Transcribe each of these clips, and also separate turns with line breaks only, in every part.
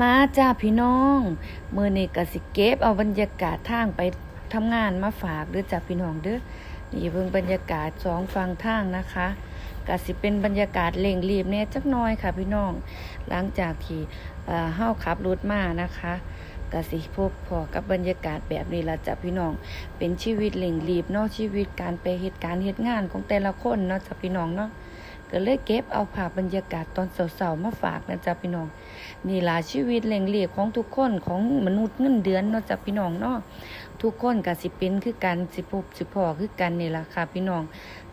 มาจ้าพี่น้องมือนี้ก็สิเก็บเอาบรรยากาศทางไปทำงานมาฝากเด้อจ้าพี่น้องเด้อนี่เบิ่งบรรยากาศสองฝั่งทางนะคะก็สิเป็นบรรยากาศเร่งรีบแหน่จักน้อยค่ะพี่น้อง หลังจากที่เอ่อเฮาขับรถมานะคะก็สิพบพอกับบรรยากาศแบบนี้ละจ้ะพี่น้อง เป็นชีวิตเร่งรีบเนาะชีวิตการไปเหตุการณ์เหตุงานของแต่ละคนเนาะจ้ะพี่น้องเนาะ ก็เลยเก็บเอาภาพบรรยากาศตอนเสาๆมาฝากนะจ้ะพี่น้อง นี่ล่ะชีวิตเร่งรีบของทุกคนของมนุษย์เงินเดือนเนาะจ้ะพี่น้องเนาะทุกคนก็สิเป็นคือกันสิพบสิพอคือกันนี่ล่ะค่ะพี่น้อง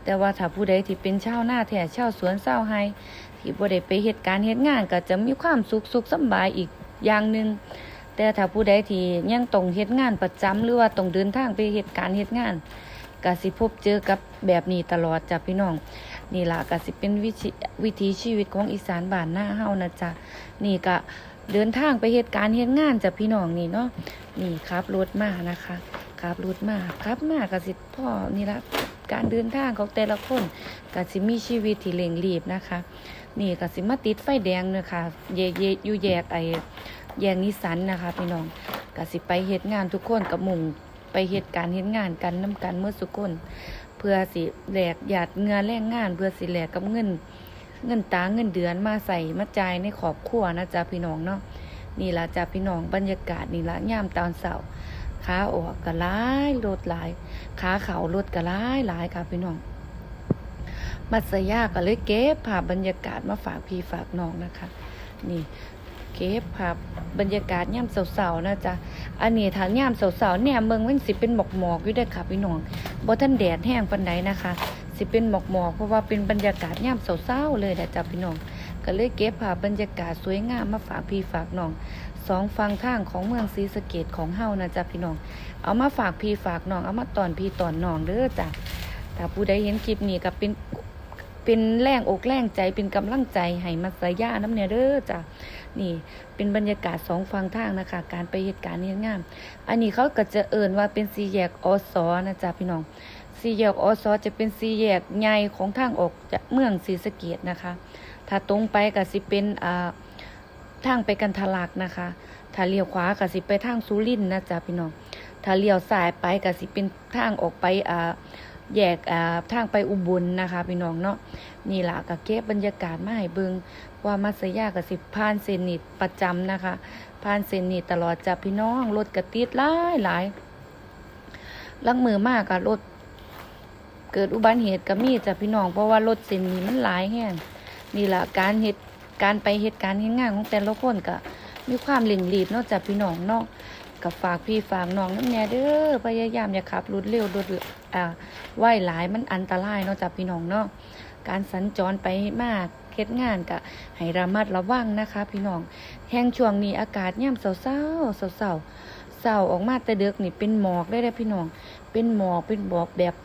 แต่ว่าถ้าผู้ใดที่เป็นชาวนาแท้ชาวสวนชาไร่ที่บ่ได้ไปเหตุการณ์เหตุงานก็จะมีความสุขสุขสบายอีกอย่างหนึ่งแต่ถ้าผู้ใดที่ยังต้องเฮ็ดงานประจำหรือว่าต้องเดินทางไปเหตุการณ์เหตุงาน กสิพบเจอกับแบบนี้ตลอดจ้ะพี่น้อง นี่ล่ะกสิเป็นวิธีวิถีชีวิตของอีสานบ้านหน้าเฮานะจ๊ะนี่ก็เดินทางไปเหตุการณ์เหตุงานจากพี่น้องนี่เนาะนี่ครับรถมานะคะครับรถมาครับมากสิพ่อนี่ละการเดินทางของแต่ละคนกสิมีชีวิตที่เร่งรีบนะคะ นี่กสิมาติดไฟแดงเนยคะเยเยอยู่แยกไอแยกนิสันนะคะ พี่น้องกสิไปเหตุงานทุกคนกับมุ่ง ไปเหตุการณ์เหตุงานกันน้กันเมื่อสุกคนเพื่อสิแหลกหยาดเงือแรงงาน เพื่อสิแหลกกับเงิน เงินตาเงินเดือนมาใส่มาจ่ายในครอบครัวนะจ๊ะพี่น้องเนาะนี่ละจ้ะพี่น้องบรรยากาศนี่ละย่ามตอนเสาร์ขาออกก็หลายรถหลายขาเขารถก็หลายหลายค่ะพี่น้องมัสยาก็เลยเก็บภาพบรรยากาศมาฝากพี่ฝากน้องนะคะ นี่ เก็บภาพบรรยากาศย่ามเสาๆนะจ๊ะ อันนี้ถ้าย่ามเสาๆเนี่ยเมืองมันสิเป็นหมอกหมอกๆอยู่เด้ค่ะพี่น้องบ่ท่านแดดแห้งปานใดนะคะ สิเป็นหมอกหมอกๆเพราะว่าเป็นบรรยากาศย่ามเศร้าๆเลยแหละจ้ะพี่น้อง ก็เลยเก็บภาพบรรยากาศสวยงามมาฝากพี่ฝากน้องสองฝั่งทางของเมืองศรีสะเกดของเฮานะจ๊ะพี่น้อง เอามาฝากพี่ฝากน้อง เอามาตอนพี่ตอนน้องเด้อจ้ะถ้าผู้ใดเห็นคลิปนี้ก็เป็น เป็นแรงอกแรงใจเป็นกำลังใจให้มัสยาน้ำเนี่ยเด้อจ้ะนี่เป็นบรรยากาศสองฝั่งทางนะคะ การไปเหตุการณ์นี้งาม อันนี้เขาก็จะเอิ่นว่าเป็นสี่แยกอสอนะจ๊ะพี่น้องสี่แยกอสอจะเป็นสี่แยกใหญ่ของทางออกจากเมืองศรีสะเกดนะคะ ถ้าตรงไปก็สิเป็นอ่าทางไปกันทลักนะคะ ถ้าเลี้ยวขวาก็สิไปทางสุรินนะจ๊ะพี่น้อง ถ้าเลี้ยวซ้ายไปก็สิเป็นทางออกไปอ่า แยกอ่าทางไปอุบลนะคะพี่น้องเนาะนี่ล่ะก็เก็บบรรยากาศมาให้เบิงว่ามัสยาก็สิผ่านเซนิตประจำนะคะผ่านเซนิตตลอดจะพี่น้องรถกระติดหลายหลายลังมือมากกับรถเกิดอุบัติเหตุก็มีจะพี่น้องเพราะว่ารถเส้นนี้มันหลายแห้งนี่แหละการเหตุการไปเหตุการณ์เฮ็ดงานของแต่ละคนก็มีความเร่งรีบเนาะจ้ะพี่น้องเนาะ กับฝากพี่ฝากน้องน้ำแน่เด้อพยายามอย่าขับรถเร็วรถอ่าไหวหลายมันอันตรายเนาะจ้ะพี่น้องเนาะการสัญจรไปมากเฮ็ดงานก็ให้ระมัดระวังนะคะ พี่น้องแห่งช่วงนี้อากาศย่ำเศร้าๆเศร้าเศร้าออกมาแต่เด็กนี่เป็นหมอกได้เลยพี่น้อง เป็นหมอกเป็นหมอกแบบ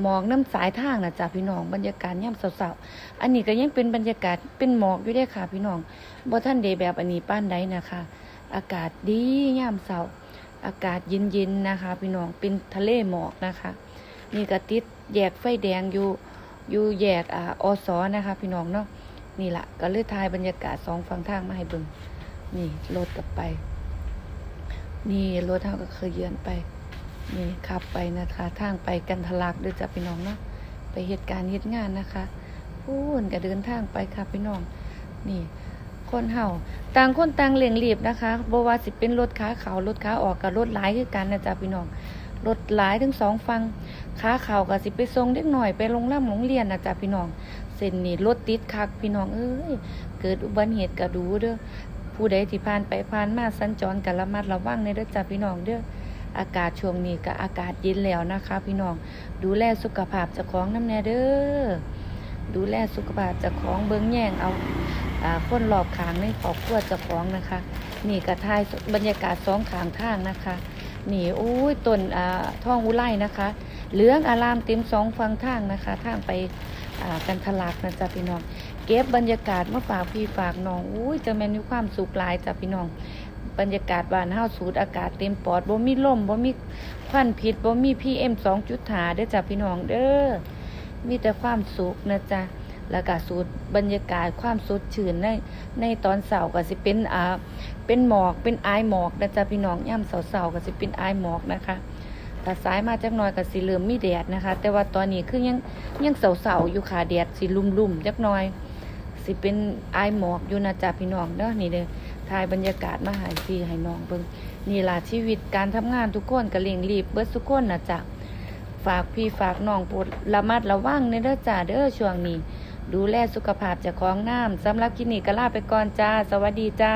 หมอกน้ำสายทางนะจ๊ะพี่น้องบรรยากาศย่ำเศร้าๆอันนี้ก็ยังเป็นบรรยากาศเป็นหมอกอยู่ได้ค่ะ พี่น้องบ่ท่านเดแบบอันนี้ป้านใดนะคะ อากาศดีย่ำเศร้าอากาศเย็นๆนะคะ พี่น้องเป็นทะเลหมอกนะคะนี่ก็ติดแยกไฟแดงอยู่อยู่แยกอ่าอสอนะคะ พี่น้องเนาะนี่ละก็เลยทายบรรยากาศสองฝั่งทางมาให้เบิ่งนี่รถกลับไป นี่รถเท่าก็เคยเยือนไป นี่ขับไปนะคะทางไปกันทะลักด้วยจ้ะพี่น้องเนาะไปเหตุการณ์เหตุงานนะคะพูนก็เดินทางไปค่ะพี่น้อง นี่ คนเฮาต่างคนต่างเลี่ยงรีบนะคะบว่าสิเป็นรถขาเขารถขาออกกับรถหลายคือกันนะจ๊ะพี่น้องรถหลายทั้งสองฝั่งขาเขาก็สิไปส่งเด็กหน่อยไปโรงแรมโรงเรียนนะจ๊ะพี่น้องเส้นนี้รถติดคักพี่น้องเอ้ยเกิดอุบัติเหตุก็ดูเด้อผู้ใดที่ผ่านไปผ่านมาสัญจรก็ระมัดระวังในเด้อจ้ะพี่น้องเด้ออากาศช่วงนี้ก็อากาศเย็นแล้วนะคะ พี่น้องดูแลสุขภาพเจ้าของน้ำแน่เด้อดูแลสุขภาพเจ้าของเบิ้งแย่งเอา คนรอบข้างในครอบครัวเจ้าของนะคะ นี่กระทายบรรยากาศสองข้างทางนะคะนี่โอ้ยต้นอ่าท่องอุไลนะคะ เหลืองอารามเต็มสองฝั่งทางนะคะทางไปอ่ากันทลักนะจ๊ะพี่น้อง เก็บบรรยากาศมาฝากพี่ฝากน้องอุ้ยจะแมนมีความสุขหลายจ้ะพี่น้อง บรรยากาศบ้านเฮาสูดอากาศเต็มปอดบ่มีลมบ่มีควันพิษบ่มี PM 2.5เด้อจ้ะพี่น้องเด้อมีแต่ความสุขนะจ๊ะ แล้วก็สูตรบรรยากาศความสดชื่นในในตอนเช้าก็สิเป็นอ่าเป็นหมอกเป็นอายหมอกนะจ๊ะพี่น้องย่ำเช้าๆก็สิเป็นอายหมอกนะคะแต่สายมาจักน่อยก็สิเริ่มมีแดดนะคะ แต่ว่าตอนนี้คือยังยังเช้าอยู่ค่ะแดดสิลุ่มๆจักน่อย สิเป็นไอหมอกอยู่นะจ๊ะพี่น้องเด้อนี่เด้อถ่ายบรรยากาศมาหายพี่ให้น้องเบิ่งนี่ล่ะชีวิตการทำงานทุกคนก็เร่งรีบเบิดทุกคนนะจ๊ะฝากพี่ฝากน้องโปรดระมัดระวังในเด้อจ้าเด้อช่วงนี้ ดูแลสุขภาพเจากของน้ำสำหรับคลินิกกะลาไปก่อนจ้า สวัสดีจ้า